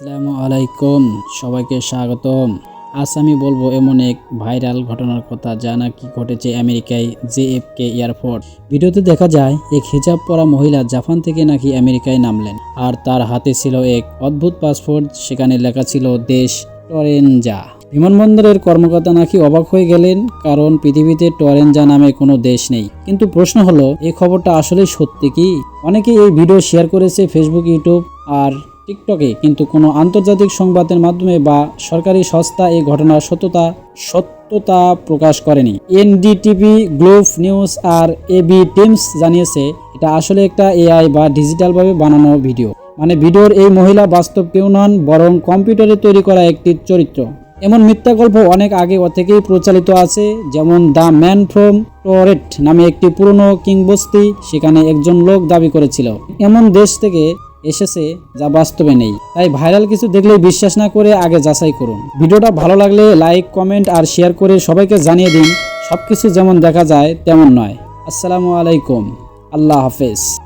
আসসালামু আলাইকুম, সবাইকে স্বাগতম। আজ আমি বলব এমন এক ভাইরাল ঘটনার কথা, যা নাকি ঘটেছে আমেরিকায় জেএফকে এয়ারপোর্ট ভিডিওতে দেখা যায়, এক হিজাব পরা মহিলা জাপান থেকে নাকি আমেরিকায় নামলেন, আর তার হাতে ছিল এক অদ্ভুত পাসপোর্ট, সেখানে লেখা ছিল দেশ টরেনজা। বিমানবন্দরের কর্মকর্তা নাকি অবাক হয়ে গেলেন, কারণ পৃথিবীতে টরেনজা নামে কোনো দেশ নেই। কিন্তু প্রশ্ন হলো এই খবরটা আসলে সত্যি কি? অনেকে এই ভিডিও শেয়ার করেছে ফেসবুক ইউটিউব আর টিকটকে, কিন্তু কোনো আন্তর্জাতিক সংবাদের মাধ্যমে বা সরকারি সংস্থা এই ঘটনার সত্যতা সত্যতা প্রকাশ করেনি। এনডিটিভি, গ্লোব নিউজ আর এবি টিমস জানিয়েছে, এটা আসলে একটা এআই বা ডিজিটালভাবে বানানো ভিডিও। মানে ভিডিওর এই মহিলা বাস্তব কেউ নন, বরং কম্পিউটারে তৈরি করা একটি চরিত্র। এমন মিথ্যা গল্প অনেক আগে থেকেই প্রচলিত আছে, যেমন দ্য ম্যান ফ্রম টরেট নামে একটি পুরনো কিংবস্তি, সেখানে একজন লোক দাবি করেছিল। এমন দেশ থেকে এসেছে যা বাস্তবে নেই। তাই ভাইরাল কিছু দেখলে বিশ্বাস না করে আগে যাচাই করুন। ভিডিওটা ভালো লাগলে লাইক, কমেন্ট আর শেয়ার করে সবাইকে জানিয়ে দিন সব কিছু যেমন দেখা যায় তেমন নয়। আসসালামু আলাইকুম। আল্লাহ হাফেজ।